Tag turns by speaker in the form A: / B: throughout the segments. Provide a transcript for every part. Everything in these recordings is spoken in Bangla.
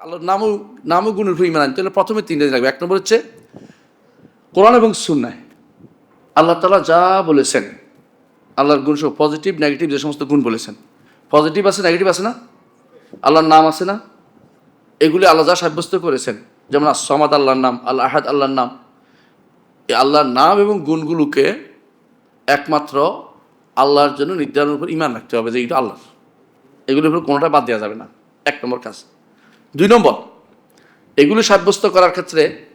A: আল্লাহর নামও নামও গুণের উপর ইমান আনতে হলে প্রথমে তিনটে দিন লাগবে। এক নম্বর হচ্ছে কোরআন এবং সুন্নায় আল্লাহ তালা যা বলেছেন, আল্লাহর গুণ সব পজিটিভ নেগেটিভ যে সমস্ত গুণ বলেছেন। পজিটিভ আছে নেগেটিভ আছে না? আল্লাহর নাম আছে না? এগুলি আল্লাহ যা সাব্যস্ত করেছেন, যেমন সমাদ আল্লাহর নাম আল্লাহ আহাদ আল্লাহর নাম। এই আল্লাহর নাম এবং গুণগুলোকে একমাত্র আল্লাহর জন্য নির্ধারণের উপর ইমান রাখতে হবে যে এটা আল্লাহর। এগুলির উপর কোনোটা বাদ দেওয়া যাবে না। এক নম্বর কাজ। দুই নম্বর এগুলো সাব্যস্ত করার ক্ষেত্রে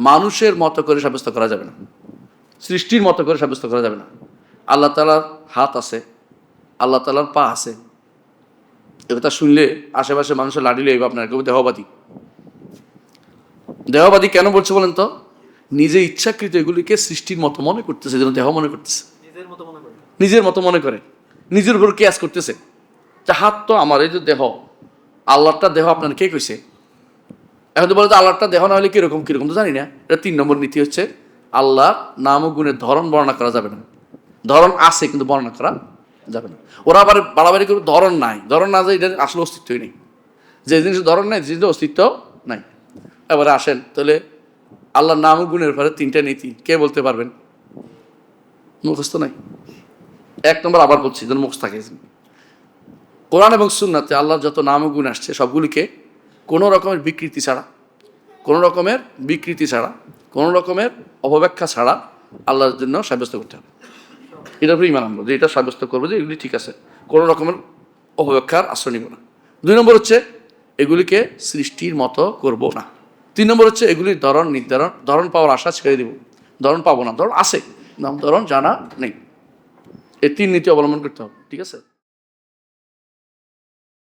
A: মানুষের মতো করে সাব্যস্ত করা যাবে না। সৃষ্টির মতো করে সাব্যস্ত করা যাবে না। আল্লাহ তালার হাত আছে আল্লাহ তালার পা আছে। এ কথা শুনলে আশেপাশে মানুষের লাডিলে এই আপনার কেউ দেহবাদী। দেহবাদী কেন বলছে বলেন তো? নিজে ইচ্ছাকৃত এগুলিকে সৃষ্টির মতো মনে করতেছে যেন দেহ মনে করতেছে।
B: নিজের মতো মনে করি।
A: নিজের মতো মনে করে। নিজের উপর কেয়াস করতেছে। যে হাত তো আমার এই যে দেহ। আল্লাহটা দেহ আপনার কে কইছে? এখন তো বলে যে আল্লাহটা দেহ না হলে কীরকম কীরকম তো জানি না। এটা তিন নম্বর নীতি হচ্ছে, আল্লাহ নাম ও গুণের ধরন বর্ণনা করা যাবে না। ধরন আছে কিন্তু বর্ণনা করা যাবে না। ওরা আবার বাড়াবাড়ি করে ধরন নাই। ধরন না যায় এটার আসলে অস্তিত্বই নেই। যে জিনিসের ধরন নাই, যে জিনিসের অস্তিত্ব নাই। এবারে আসেন, তাহলে আল্লাহর নাম ও গুণের পরে তিনটা নীতি কে বলতে পারবেন? মুখস্থ নাই? এক নম্বর আবার বলছি, যেন মুখ থাকে। কোরআন এবং সুন্নাতে আল্লাহর যত নাম গুণ আসছে, সবগুলিকে কোনো রকমের বিকৃতি ছাড়া, কোনো রকমের বিকৃতি ছাড়া, কোনো রকমের অপব্যাখ্যা ছাড়া আল্লাহর জন্য সাব্যস্ত করতে হবে। এটার উপরে ইমান আনব, যে এটা সাব্যস্ত করব যে এগুলি ঠিক আছে, কোনো রকমের অপব্যাখ্যার আশ্রয় নিব না। দুই নম্বর হচ্ছে, এগুলিকে সৃষ্টির মতো করব না। তিন নম্বর হচ্ছে, এগুলির ধরন নির্ধারণ, ধরন পাওয়ার আশা ছেড়ে দিব। ধরন পাবো না, ধরন আছে নাম ধরন জানা নেই। এই তিন নীতি অবলম্বন করতে হবে, ঠিক আছে?